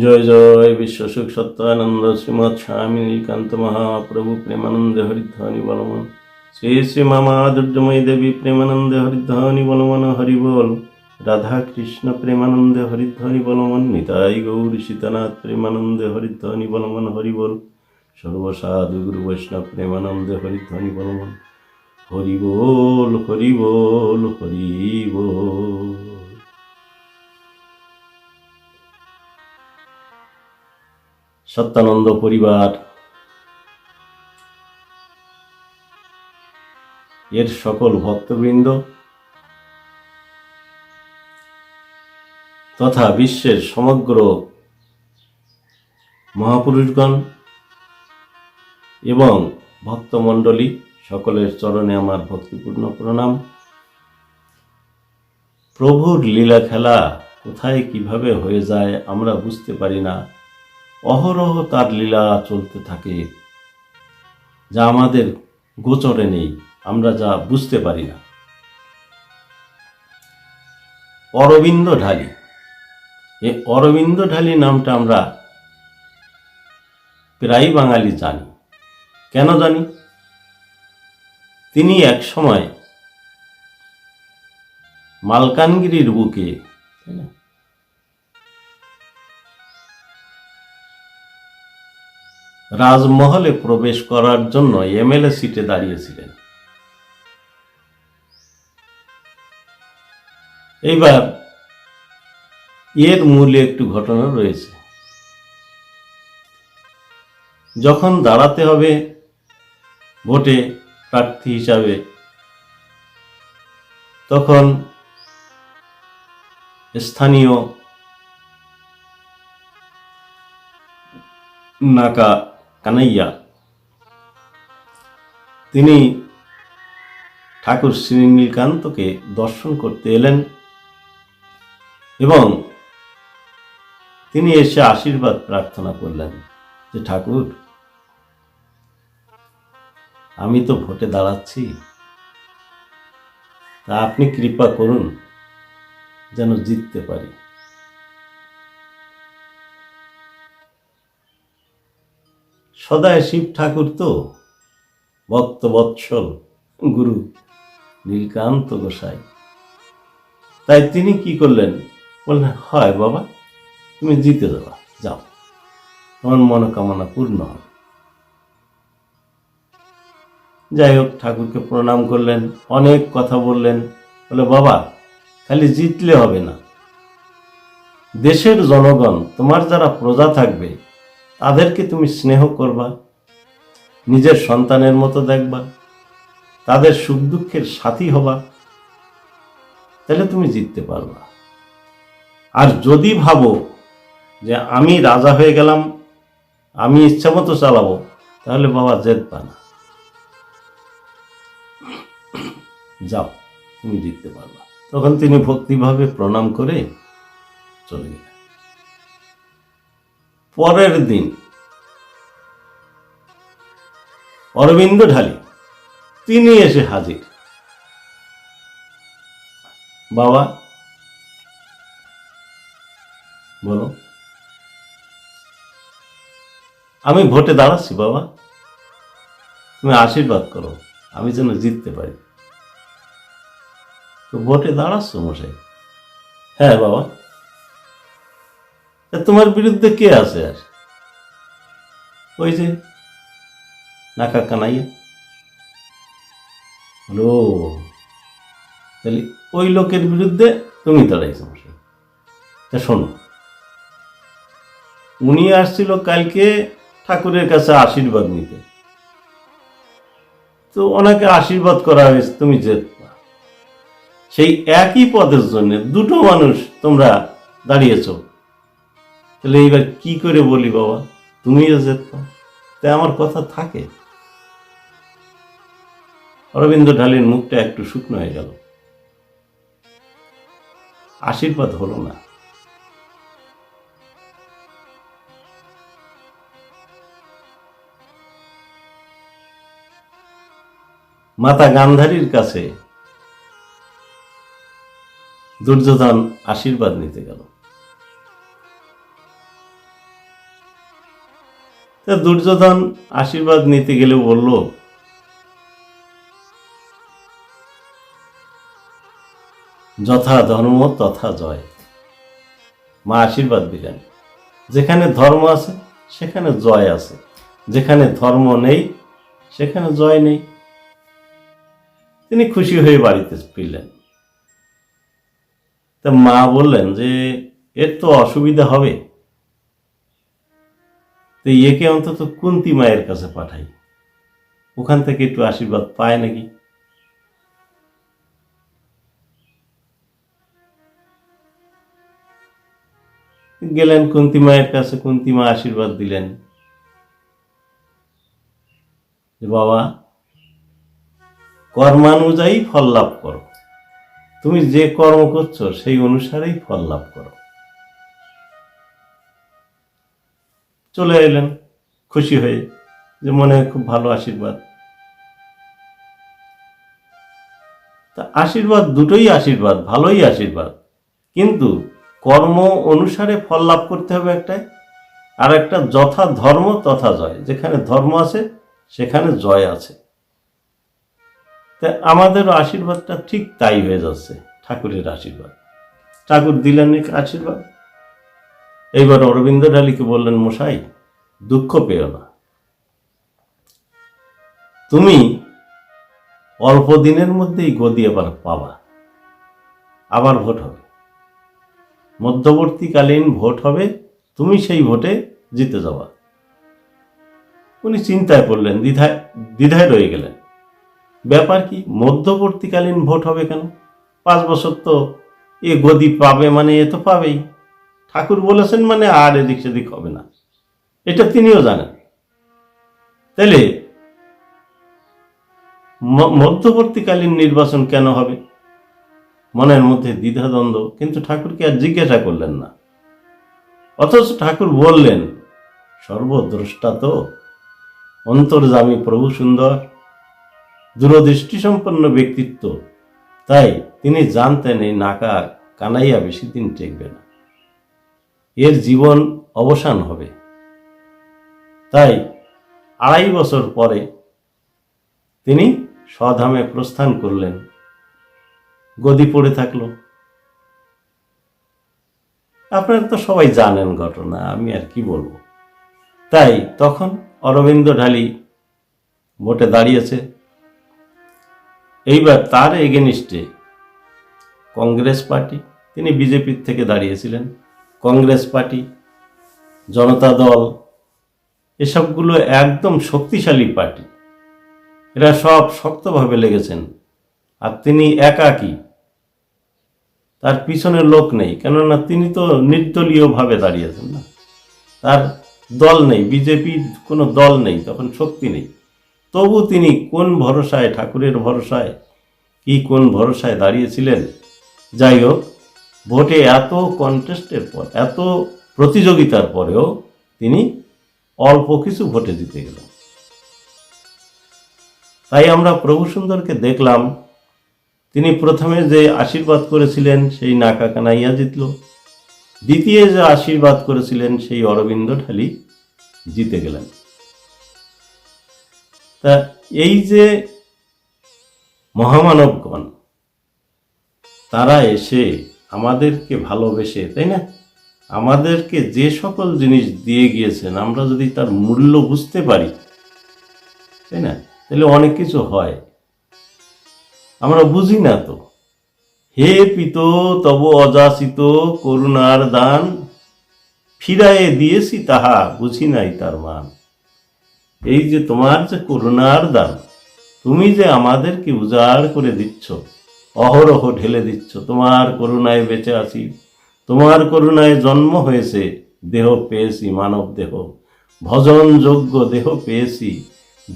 জয় জয় বিশ্বসুখ সত্যানন্দ শ্রীমৎ স্বামী নীলকান্ত মহাপ্রভু প্রেমানন্দে হরিধ্বনি বলমন শ্রী শ্রী মামা দুর্যময়ী দেবী প্রেমানন্দে হরিধ্বনি বলমন হরি বল। রাধা কৃষ্ণ প্রেমানন্দে হরিধ্বনি বলমন নিতাই গৌর সীতানাথ প্রেমানন্দে হরিধ্বনি বলমন হরি বল। সর্বসাধু গুরু বৈষ্ণব প্রেমানন্দে হরিধ্বনি বলমন হরি বল, হরি সত্যানন্দ পরিবার। এর সকল ভক্তবৃন্দ তথা বিশ্বের সমগ্র মহাপুরুষগণ এবং ভক্তমণ্ডলী, সকলের চরণে আমার ভক্তিপূর্ণ প্রণাম। প্রভুর লীলা খেলা কোথায়, কীভাবে হয়ে যায়, আমরা বুঝতে পারি না। অহরহ তার লীলা চলতে থাকে, যা আমাদের গোচরে নেই, আমরা যা বুঝতে পারি না। অরবিন্দ ঢালি এই অরবিন্দ ঢালি নামটা আমরা প্রায় বাঙালি জানি। কেন জানি? তিনি এক সময় মালকানগিরির বুকে, তাই না? রাজমহলে প্রবেশ করার জন্য এমএলএ সিটে দাঁড়িয়েছিলেন। এইবার এর মূলে একটু ঘটনা রয়েছে। যখন দাঁড়াতে হবে, ভোটে প্রার্থী হিসাবে, তখন স্থানীয় নাকা কানাইয়া। তিনি ঠাকুর শ্রী নীলকান্তকে দর্শন করতে এলেন এবং তিনি এসে আশীর্বাদ প্রার্থনা করলেন যে, ঠাকুর, আমি তো ভোটে দাঁড়াচ্ছি। তা আপনি কৃপা করুন যেন জিততে পারি। সদায় শিব ঠাকুর তো। ভক্ত বৎসল গুরু নীলকান্ত গোসাই। তাই তিনি কি করলেন? বললেন, হয় বাবা, তুমি জিতে দেবা যাও। তোমার মনোকামনা পূর্ণ হবে। যাই হোক, ঠাকুরকে প্রণাম করলেন, অনেক কথা বললেন। বলে, বাবা, খালি জিতলে হবে না। দেশের জনগণ, তোমার যারা প্রজা থাকবে তাদেরকে তুমি স্নেহ করবা, নিজের সন্তানের মতো দেখবা, তাদের সুখ দুঃখের সাথী হবা, তাহলে তুমি জিততে পারবা। আর যদি ভাবো যে আমি রাজা হয়ে গেলাম, আমি ইচ্ছা মতো চালাবো, তাহলে বাবা জেতবা না। যাও, তুমি জিততে পারবা। তখন তিনি ভক্তিভাবে প্রণাম করে চলে গেলেন। পরের দিন। অরবিন্দ ঢালি, তিনি এসে হাজির। বাবা, বলো। আমি ভোটে দাঁড়াচ্ছি, বাবা। তুমি আশীর্বাদ করো, আমি যেন জিততে পারি। তো ভোটে দাঁড়াচ্ছ মশাই? হ্যাঁ বাবা। তোমার বিরুদ্ধে কে আছে আর? ওই যে নাকা কানাইয়া। ও তাহলে ওই লোকের বিরুদ্ধে তুমি দাঁড়াইছো মশাই তা শোনো, উনি আসছিল কালকে ঠাকুরের কাছে আশীর্বাদ নিতে। তো ওনাকে আশীর্বাদ করা হয়েছে, তুমি জেতবা সেই একই পদের জন্য দুটো মানুষ তোমরা দাঁড়িয়েছো। তাহলে এইবার কি করে বলি বাবা? তুমিও তাই আমার কথা থাকে। অরবিন্দ ঢালির মুখটা একটু শুকনো হয়ে গেল। আশীর্বাদ হলো না। মাতা গান্ধারীর কাছে দুর্যোধন আশীর্বাদ নিতে গেল। তা দুর্যোধন আশীর্বাদ নিতে গেলে বলল, যথা ধর্ম তথা জয়। মা আশীর্বাদ দিলেন। যেখানে ধর্ম আছে, সেখানে জয় আছে। যেখানে ধর্ম নেই, সেখানে জয় নেই। তিনি খুশি হয়ে বাড়িতে ফিরলেন। তা মা বললেন যে, এর তো অসুবিধা হবে। তো একে অন্তত কুন্তি মায়ের কাছে পাঠাই। ওখান থেকে একটু আশীর্বাদ পায় নাকি? গেলেন কুন্তি মায়ের কাছে, কুন্তি মা আশীর্বাদ দিলেন। যে বাবা, কর্মানুযায়ী ফল লাভ করো। তুমি যে কর্ম করছ, সেই অনুসারেই ফল লাভ করো। চলে এলেন খুশি হয়ে যে মনে খুব ভালো আশীর্বাদ। তা আশীর্বাদ দুটোই আশীর্বাদ, ভালোই আশীর্বাদ। কিন্তু কর্ম অনুসারে ফল লাভ করতে হবে একটাই, আর একটা যথা ধর্ম তথা জয়। যেখানে ধর্ম আছে, সেখানে জয় আছে। তা আমাদের আশীর্বাদটা ঠিক তাই হয়ে যাচ্ছে, ঠাকুরের আশীর্বাদ। ঠাকুর দিলেন আশীর্বাদ? এইবার অরবিন্দ ডালিকে বললেন, মশাই, দুঃখ পেও না। তুমি অল্প দিনের মধ্যেই গদি এবার পাবা। আবার ভোট হবে। মধ্যবর্তীকালীন ভোট হবে, তুমি সেই ভোটে জিতে যাবা। উনি চিন্তায় পড়লেন, দ্বিধায় দ্বিধায় রয়ে গেলেন। ব্যাপার কি, মধ্যবর্তীকালীন ভোট হবে কেন? পাঁচ বছর তো এ গদি পাবে মানে এ তো পাবেই। ঠাকুর বলেছেন মানে আর এদিক সেদিক হবে না। এটা তিনিও জানেন। তাহলে মধ্যবর্তীকালীন নির্বাচন কেন হবে? মনের মধ্যে দ্বিধাদ্বন্দ্ব কিন্তু ঠাকুরকে আর জিজ্ঞাসা করলেন না। অথচ ঠাকুর বললেন, সর্বদ্রষ্টা তো অন্তর্জামী প্রভু সুন্দর দূরদৃষ্টি সম্পন্ন ব্যক্তিত্ব। তাই তিনি জানতেন এই নাকা কানাইয়া বেশি দিন টেকবে না। এর জীবন অবসান হবে। তাই আড়াই বছর পরে তিনি স্বধামে প্রস্থান করলেন। গদি পড়ে থাকল। আপনারা তো সবাই জানেন ঘটনা, আমি আর কি বলব। তাই তখন অরবিন্দ ঢালি ভোটে দাঁড়িয়েছে। এইবার তার এগেনিস্টে কংগ্রেস পার্টি, তিনি বিজেপির থেকে দাঁড়িয়েছিলেন। কংগ্রেস পার্টি, জনতা দল, এসবগুলো একদম শক্তিশালী পার্টি। এরা সব শক্তভাবে লেগেছেন। আর তিনি একাকী। তার পিছনে লোক নেই, কেননা তিনি তো নির্দলীয়ভাবে দাঁড়িয়েছেন না। তার দল নেই বিজেপির কোনো দল নেই, তখন শক্তি নেই। তবু তিনি কোন ভরসায়, ঠাকুরের ভরসায়, কি কোন ভরসায় দাঁড়িয়েছিলেন? যাই হোক ভোটে এত কন্টেস্টের পর, এত প্রতিযোগিতার পরেও তিনি অল্প কিছু ভোটে জিতে গেলেন। তাই আমরা প্রভু সুন্দরকে দেখলাম। তিনি প্রথমে যে আশীর্বাদ করেছিলেন, সেই নাকা কানাইয়া জিতল। দ্বিতীয় যে আশীর্বাদ করেছিলেন, সেই অরবিন্দ ঢালি জিতে গেলেন। তা এই যে মহামানবগণ, তারা এসে আমাদেরকে ভালোবেসে, তাই না? আমাদেরকে যে সকল জিনিস দিয়ে গিয়েছেন, আমরা যদি তার মূল্য বুঝতে পারি, তাই না? তাহলে অনেক কিছু হয়। আমরা বুঝি না তো। হে পিত, তব অযাচিত করুণার দান, ফিরায়ে দিয়েছি তাহা, বুঝি নাই তার মান। এই যে তোমার যে করুণার দান, তুমি যে আমাদেরকে উজাড় করে দিচ্ছ অহরহ ঢেলে দিচ্ছ। তোমার করুণায় বেঁচে আছি। তোমার করুণায় জন্ম হয়েছে। দেহ পেয়েছি, মানব দেহ। ভজন যোগ্য দেহ পেয়েছি।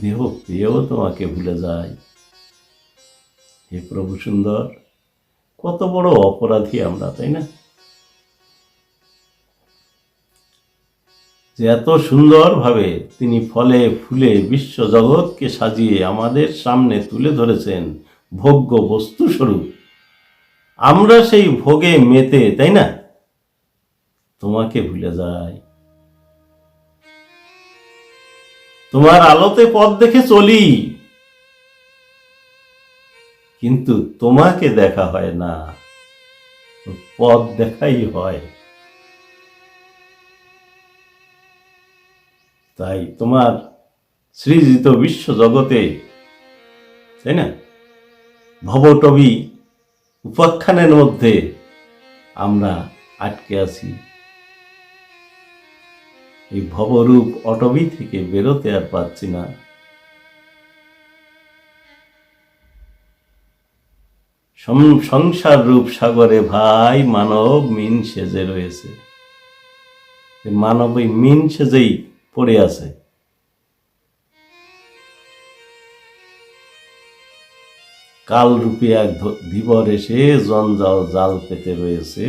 দেহ পেয়েও তোমাকে ভুলে যায় হে প্রভু সুন্দর, কত বড় অপরাধী আমরা, তাই না? যে এত সুন্দরভাবে তিনি ফলে ফুলে বিশ্ব জগৎকে সাজিয়ে আমাদের সামনে তুলে ধরেছেন ভোগ্য বস্তু স্বরূপ। আমরা সেই ভোগে মেতে, তাই না? তোমাকে ভুলে যাই। তোমার আলোতে পথ দেখে চলি। কিন্তু তোমাকে দেখা হয় না। পথ দেখাই হয়। তাই তোমার সৃজিত বিশ্ব জগতে, তাই না? ভবটবি উপাখ্যানের মধ্যে আমরা আটকে আছি। এই ভবরূপ অটবি থেকে বেরোতে আর পাচ্ছি না। সংসার রূপ সাগরে ভাই মানব মিন সেজে রয়েছে। মানব ওই মিন সেজেই পড়ে আছে। কাল রূপে এক ধীবর এসে জঞ্জাল জাল পেতে রয়েছে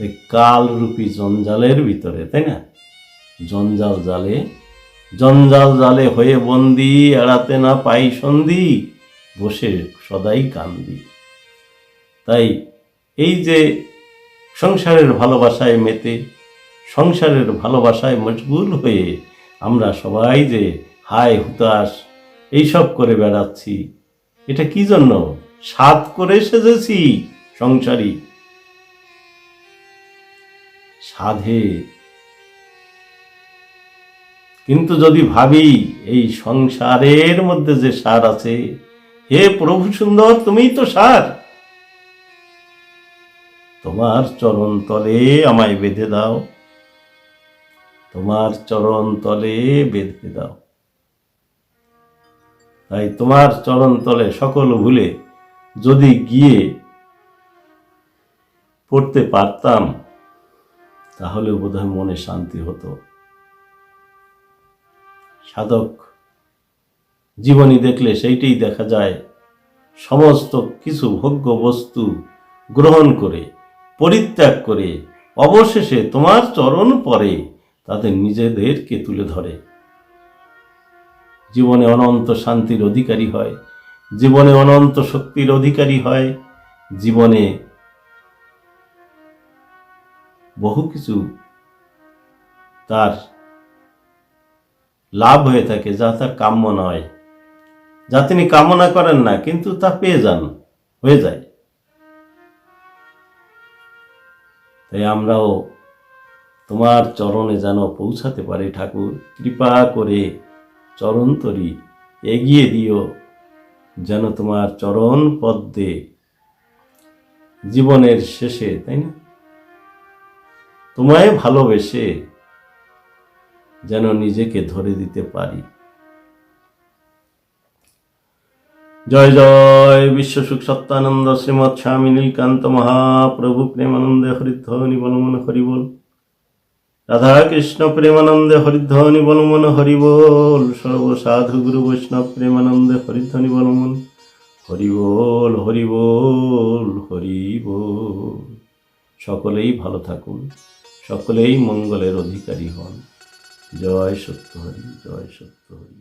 এই কাল রূপী জঞ্জালের ভিতরে, তাই না? জঞ্জাল জালে জঞ্জাল জালে হয়ে বন্দি, এড়াতে না পাই সন্ধি, বসে সদাই কান্দি। তাই এই যে সংসারের ভালোবাসায় মেতে, সংসারের ভালোবাসায় মজবুর হয়ে আমরা সবাই যে হায় হুতাশ, এইসব করে বেড়াচ্ছি। এটা কি জন্য? সাত করে সেজেছি সংসারী। সাধে। কিন্তু যদি ভাবি, এই সংসারের মধ্যে যে সার আছে, হে প্রভু সুন্দর, তুমিই তো সার। তোমার চরণ তলে আমায় বেঁধে দাও। তোমার চরণ তলে বেঁধে দাও। তাই তোমার চরণ তলে সকল ভুলে যদি গিয়ে পড়তে পারতাম তাহলে বোধহয় মনে শান্তি হতো। সাধক জীবনী দেখলে সেইটাই দেখা যায়, সমস্ত কিছু ভোগ্য বস্তু গ্রহণ করে, পরিত্যাগ করে, অবশেষে তোমার চরণ পরে তাদের নিজেদেরকে তুলে ধরে। জীবনে অনন্ত শান্তির অধিকারী হয়। জীবনে অনন্ত শক্তির অধিকারী হয়। জীবনে বহু কিছু তার লাভ হয়ে থাকে, যা তার কাম্য নয়। যা তিনি কামনা করেন না, কিন্তু তা পেয়ে যান, হয়ে যায়। তাই আমরাও তোমার চরণে যেন পৌঁছাতে পারি ঠাকুর, কৃপা করে চরণ তরি এগিয়ে দিও যেন তোমার চরণ পদ্মে জীবনের শেষে, তাই না? তোমায় ভালোবেসে যেন নিজেকে ধরে দিতে পারি। জয় জয়, বিশ্ব সুখ সত্যানন্দ শ্রীমৎ স্বামী নীলকান্ত মহাপ্রভু প্রেমানন্দে হরিধ্বনি বলমন হরিবল রাধা কৃষ্ণ প্রেমানন্দে হরিধ্বনি বলমন, হরিবোল। সর্বসাধু গুরু বৈষ্ণব প্রেমানন্দে হরিধ্বনি বলমন, হরিবোল হরিবোল হরিবোল। সকলেই ভালো থাকুন, সকলেই মঙ্গলের অধিকারী হন। জয় সত্য হরি জয় সত্য হরি